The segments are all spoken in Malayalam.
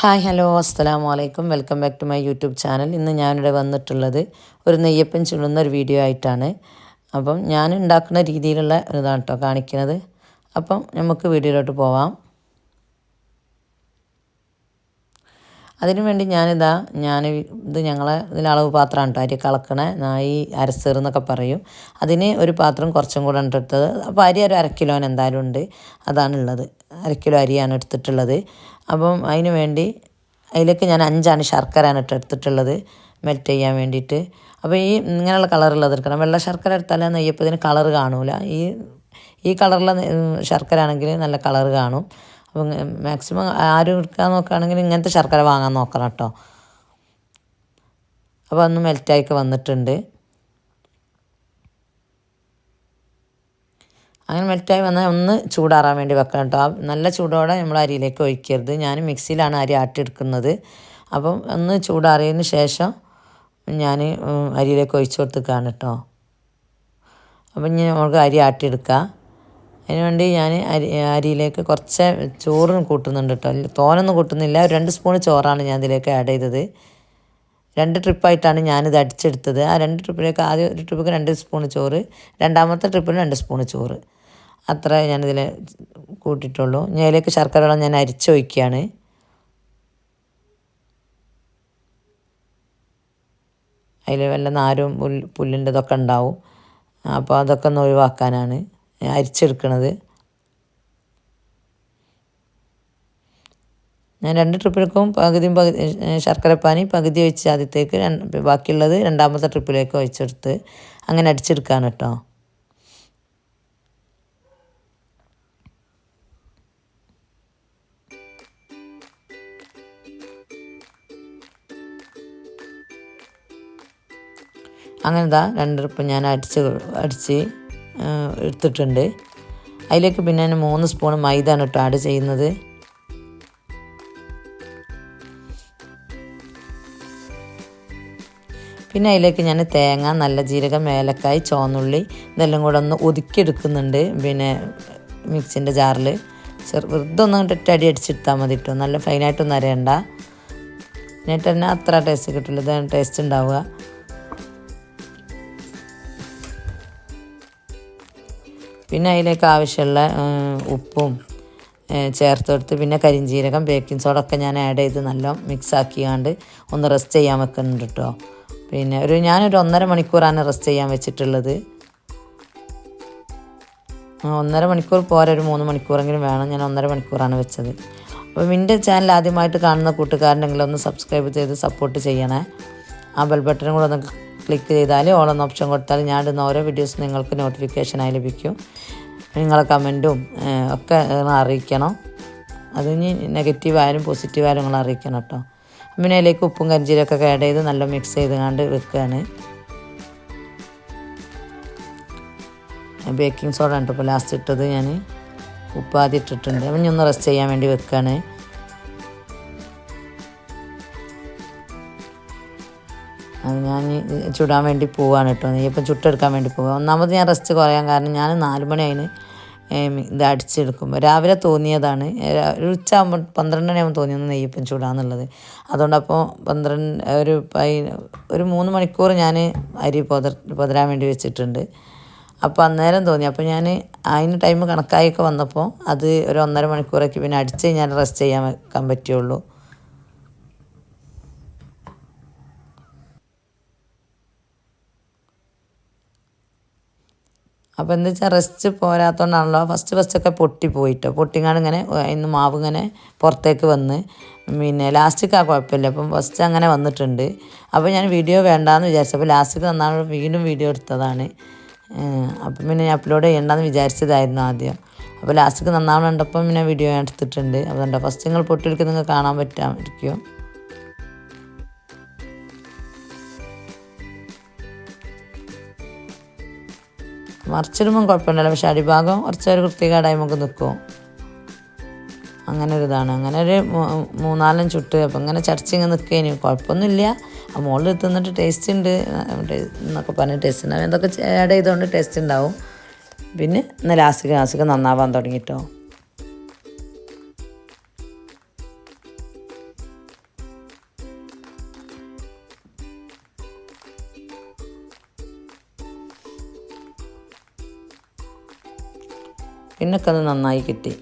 ഹായ് ഹലോ അസ്സലാമു വലൈക്കും welcome back to my YouTube channel. ഇന്ന് ഞാനിവിടെ വന്നിട്ടുള്ളത് ഒരു നെയ്യപ്പൻ ചുടുന്ന ഒരു വീഡിയോ ആയിട്ടാണ്. അപ്പം ഞാൻ ഉണ്ടാക്കുന്ന രീതിയിലുള്ള ഇതാണ് കേട്ടോ കാണിക്കുന്നത് അപ്പം നമുക്ക് വീഡിയോയിലോട്ട് പോവാം. അതിനു വേണ്ടി ഞാനിതാ ഞാൻ ഇത് ഞങ്ങളെ ഇതിൽ അളവ് പാത്രമാണ് കേട്ടോ അരി കളക്കണ നായി അരസേർ എന്നൊക്കെ പറയും. അതിന് ഒരു പാത്രം കുറച്ചും കൂടെ ഉണ്ട് എടുത്തത്. അപ്പോൾ അരി ഒരു അര കിലോന് എന്തായാലും ഉണ്ട്. അതാണുള്ളത് അരക്കിലോ കിലോ അരിയാണ് എടുത്തിട്ടുള്ളത്. അപ്പം അതിന് വേണ്ടി അതിലേക്ക് ഞാൻ അഞ്ചാണ് ശർക്കരയാണ് ഇട്ട് എടുത്തിട്ടുള്ളത് മെൽറ്റ് ചെയ്യാൻ വേണ്ടിയിട്ട്. അപ്പോൾ ഈ ഇങ്ങനെയുള്ള കളറുള്ളത് എടുക്കണം. വെള്ള ശർക്കര എടുത്താൽ നെയ്യപ്പത്തിന് കളർ കാണൂല. ഈ ഈ കളറുള്ള ശർക്കര ആണെങ്കിൽ നല്ല കളർ കാണും. മാക്സിമം ആരും എടുക്കാൻ നോക്കുകയാണെങ്കിൽ ഇങ്ങനത്തെ ശർക്കര വാങ്ങാൻ നോക്കണം കേട്ടോ അപ്പോൾ ഒന്ന് മെൽറ്റായിക്ക് വന്നിട്ടുണ്ട്. അങ്ങനെ മെൽറ്റായി വന്നാൽ ഒന്ന് ചൂടാറാൻ വേണ്ടി വെക്കണം കേട്ടോ നല്ല ചൂടോടെ നമ്മൾ അരിയിലേക്ക് ഒഴിക്കരുത്. ഞാൻ മിക്സിയിലാണ് അരി ആട്ടിയെടുക്കുന്നത്. അപ്പം ഒന്ന് ചൂടാറിയതിന് ശേഷം ഞാൻ അരിയിലേക്ക് ഒഴിച്ചു കൊടുത്തേക്കാണ് കേട്ടോ അപ്പം ഇനി നമുക്ക് അരി ആട്ടിയെടുക്കാം. അതിനുവേണ്ടി ഞാൻ അരി അരിയിലേക്ക് കുറച്ച് ചോറും കൂട്ടുന്നുണ്ട് കേട്ടോ. തോനൊന്നും കൂട്ടുന്നില്ല. ഒരു രണ്ട് സ്പൂൺ ചോറാണ് ഞാൻ ഇതിലേക്ക് ആഡ് ചെയ്തത്. രണ്ട് ട്രിപ്പായിട്ടാണ് ഞാനിത് അടിച്ചെടുത്തത്. ആ രണ്ട് ട്രിപ്പിലേക്ക് ആദ്യ ഒരു ട്രിപ്പിക്ക് രണ്ട് സ്പൂൺ ചോറ് രണ്ടാമത്തെ ട്രിപ്പിന് രണ്ട് സ്പൂൺ ചോറ്. അത്ര ഞാനിതിൽ കൂട്ടിയിട്ടുള്ളൂ. ഞാൻ അതിലേക്ക് ശർക്കര വെള്ളം ഞാൻ അരിച്ചൊഴിക്കുകയാണ് അതിൽ വല്ല നാരും പുല്ല് പുല്ലിന്റെ ഉണ്ടാവും. അപ്പോൾ അതൊക്കെ ഒന്ന് ഒഴിവാക്കാനാണ്. അരിച്ചെടുക്കണത്. ഞാൻ രണ്ട് ട്രിപ്പിലേക്കും പകുതിയും പകുതി ശർക്കരപ്പാനി പകുതി ഒഴിച്ച് ആദ്യത്തേക്ക് ബാക്കിയുള്ളത് രണ്ടാമത്തെ ട്രിപ്പിലേക്ക് ഒഴിച്ചെടുത്ത് അങ്ങനെ അടിച്ചെടുക്കാണ് കേട്ടോ. അങ്ങനെ ദാ രണ്ട് ട്രിപ്പ് ഞാൻ അടിച്ച് അടിച്ച് എടുത്തിട്ടുണ്ട്. അതിലേക്ക് പിന്നെ ഞാൻ മൂന്ന് സ്പൂൺ മൈദ ആണ് കേട്ടോ ആഡ് ചെയ്യുന്നത്. പിന്നെ അതിലേക്ക് ഞാൻ തേങ്ങ നല്ല ജീരകം ഏലക്കായ് ചോന്നുള്ളി ഇതെല്ലാം കൂടെ ഒന്ന് ഒതുക്കിയെടുക്കുന്നുണ്ട്. പിന്നെ മിക്സിന്റെ ജാറിൽ ചെറു വെറുതെ ഒന്ന് ഇട്ടിട്ട് അടി അടിച്ചെടുത്താൽ മതി കേട്ടോ. നല്ല ഫൈനായിട്ടൊന്നും അരയണ്ട. എന്നിട്ട് തന്നെ അത്ര ടേസ്റ്റ് കിട്ടില്ല. ഇതാണ് ടേസ്റ്റ് ഉണ്ടാവുക. പിന്നെ അതിലേക്ക് ആവശ്യമുള്ള ഉപ്പും ചേർത്തെടുത്ത് പിന്നെ കരിഞ്ചീരകം ബേക്കിംഗ് സോഡ ഒക്കെ ഞാൻ ആഡ് ചെയ്ത് നല്ല മിക്സ് ആക്കിയാണ്ട് ഒന്ന് റെസ്റ്റ് ചെയ്യാൻ വെക്കുന്നുണ്ട് കേട്ടോ പിന്നെ ഒരു ഞാനൊരു ഒന്നര മണിക്കൂറാണ് റെസ്റ്റ് ചെയ്യാൻ വെച്ചിട്ടുള്ളത്. ഒന്നര മണിക്കൂർ പോരെ ഒരു മൂന്ന് മണിക്കൂറെങ്കിലും വേണം ഞാൻ ഒന്നര മണിക്കൂറാണ് വെച്ചത്. അപ്പോൾ എന്റെ ചാനൽ ആദ്യമായിട്ട് കാണുന്ന കൂട്ടുകാരനെങ്കിലും ഒന്ന് സബ്സ്ക്രൈബ് ചെയ്ത് സപ്പോർട്ട് ചെയ്യണേ. ആ ബെൽ ബട്ടനും കൂടെ ഒന്ന് ക്ലിക്ക് ചെയ്താൽ ഓളെന്ന ഓപ്ഷൻ കൊടുത്താൽ ഞാൻ ഇടുന്ന ഓരോ വീഡിയോസ് നിങ്ങൾക്ക് നോട്ടിഫിക്കേഷനായി ലഭിക്കും. നിങ്ങളെ കമന്റും ഒക്കെ അറിയിക്കണം. അത് ഇനി നെഗറ്റീവായാലും പോസിറ്റീവായാലും നിങ്ങൾ അറിയിക്കണം കേട്ടോ പിന്നെ അതിലേക്ക് ഉപ്പും കഞ്ചീരൊക്കെ ആഡ് ചെയ്ത് നല്ല മിക്സ് ചെയ്ത് കണ്ട് വെക്കുകയാണ് ബേക്കിംഗ് സോഡ ഉണ്ട് ഇപ്പോൾ ലാസ്റ്റ് ഇട്ടത് ഞാൻ ഉപ്പ് ആദ്യം ഇട്ടിട്ടുണ്ട്. അപ്പം ഇനി ഒന്ന് റെസ്റ്റ് ചെയ്യാൻ വേണ്ടി വെക്കുകയാണ് ഞാൻ ചുടാൻ വേണ്ടി പോവാണ് കേട്ടോ. നെയ്യപ്പം ചുട്ടെടുക്കാൻ വേണ്ടി പോവുക ഒന്നാമത് ഞാൻ റെസ്റ്റ് കുറയാൻ കാരണം ഞാൻ നാല് മണി അതിന് ഇത് അടിച്ചെടുക്കുമ്പോൾ രാവിലെ തോന്നിയതാണ്. ഒരു ഉച്ച ആകുമ്പോൾ പന്ത്രണ്ട് മണിയാകുമ്പോൾ തോന്നിയത് നെയ്യപ്പം ചൂടാന്നുള്ളത്. അതുകൊണ്ട് അപ്പോൾ പന്ത്രണ്ട് ഒരു ഒരു മൂന്ന് മണിക്കൂർ ഞാൻ അരി പൊതർ പൊതരാൻ വേണ്ടി വെച്ചിട്ടുണ്ട്. അപ്പോൾ അന്നേരം തോന്നി. അപ്പോൾ ഞാൻ അതിന് ടൈം കണക്കായൊക്കെ വന്നപ്പോൾ അത് ഒരു ഒന്നര മണിക്കൂറൊക്കെ പിന്നെ അടിച്ച് ഞാൻ റെസ്റ്റ് ചെയ്യാൻ വെക്കാൻ പറ്റുള്ളൂ. അപ്പോൾ എന്താ വെച്ചാൽ റെസ്റ്റ് പോരാത്തതുകൊണ്ടാണല്ലോ ഫസ്റ്റ് ഫസ്റ്റൊക്കെ പൊട്ടി പോയിട്ടോ. പൊട്ടിങ്ങാണ്ട് ഇങ്ങനെ ഇന്ന് മാവ് ഇങ്ങനെ പുറത്തേക്ക് വന്ന്. പിന്നെ ലാസ്റ്റിക്ക് ആ കുഴപ്പമില്ല. അപ്പം ഫസ്റ്റ് അങ്ങനെ വന്നിട്ടുണ്ട്. അപ്പോൾ ഞാൻ വീഡിയോ വേണ്ടാന്ന് വിചാരിച്ചപ്പോൾ ലാസ്റ്റിക്ക് വന്നാൽ വീണ്ടും വീഡിയോ എടുത്തതാണ്. അപ്പം പിന്നെ ഞാൻ അപ്ലോഡ് ചെയ്യണ്ടെന്ന് വിചാരിച്ചതായിരുന്നു ആദ്യം. അപ്പോൾ ലാസ്റ്റിക്ക് നന്നാവണം കണ്ടപ്പം പിന്നെ വീഡിയോ ഞാൻ എടുത്തിട്ടുണ്ട്. അതുകൊണ്ട് ഫസ്റ്റ് നിങ്ങൾ പൊട്ടിയെടുക്കുന്നത് നിങ്ങൾക്ക് കാണാൻ പറ്റാമായിരിക്കും മറിച്ചിടുമ്പം കുഴപ്പമുണ്ടല്ലോ പക്ഷെ അടിഭാഗം കുറച്ച് ഒരു വൃത്തികേടായി നമുക്ക് നിൽക്കും. അങ്ങനെ ഒരു ഇതാണ് അങ്ങനെ ഒരു മൂന്നാലും ചുട്ട്. അപ്പം ഇങ്ങനെ ചർച്ചിങ് നിൽക്കേനി. കുഴപ്പമൊന്നുമില്ല. ആ മുകളിൽ തിന്നിട്ട് ടേസ്റ്റ് ഉണ്ട്. എന്നൊക്കെ പറഞ്ഞ് ടേസ്റ്റ് ഉണ്ടാവും. എന്തൊക്കെ ആഡ് ചെയ്തുകൊണ്ട് ടേസ്റ്റ് ഉണ്ടാവും. പിന്നെ ഇന്ന് ലാസ്റ്റ് ലാസ്റ്റ് നന്നാവാൻ തുടങ്ങിട്ടോ. പിന്നൊക്കെ നന്നായി കിട്ടി.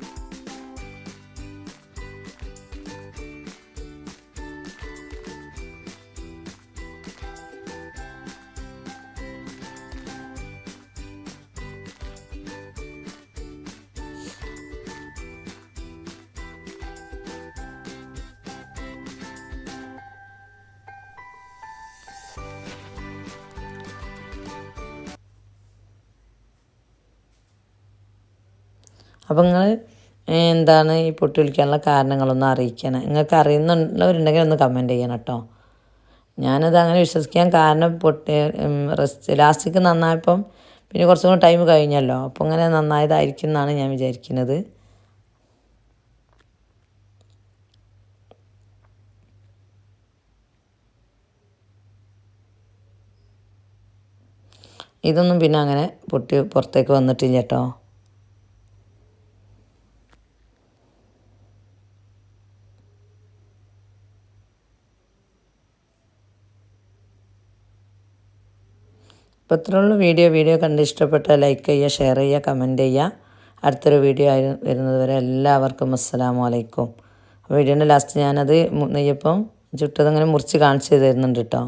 അപ്പോൾ നിങ്ങൾ എന്താണ് ഈ പൊട്ടി വിളിക്കാനുള്ള കാരണങ്ങളൊന്ന് അറിയിക്കണം. നിങ്ങൾക്ക് അറിയുന്നുള്ളവരുണ്ടെങ്കിൽ ഒന്ന് കമന്റ് ചെയ്യണം കേട്ടോ ഞാനത് അങ്ങനെ വിശ്വസിക്കാൻ കാരണം പൊട്ടി റെസ്റ്റ് ലാസ്റ്റിക്ക് നന്നായപ്പം പിന്നെ കുറച്ചും കൂടി ടൈം കഴിഞ്ഞല്ലോ. അപ്പോൾ അങ്ങനെ നന്നായതായിരിക്കും എന്നാണ് ഞാൻ വിചാരിക്കുന്നത്. ഇതൊന്നും പിന്നെ അങ്ങനെ പൊട്ടി പുറത്തേക്ക് വന്നിട്ടില്ല കേട്ടോ അപ്പോൾ ഇത്രയുള്ള വീഡിയോ. വീഡിയോ കണ്ട് ഇഷ്ടപ്പെട്ടാൽ ലൈക്ക് ചെയ്യുക ഷെയർ ചെയ്യുക കമന്റ് ചെയ്യുക. അടുത്തൊരു വീഡിയോ ആയി വരുന്നത് വരെ എല്ലാവർക്കും അസ്സലാമു അലൈക്കും. വീഡിയോന്റെ ലാസ്റ്റ് ഞാനത് നെയ്യപ്പം ചുട്ടതങ്ങനെ മുറിച്ച് കാണിച്ചു തരുന്നുണ്ട് കേട്ടോ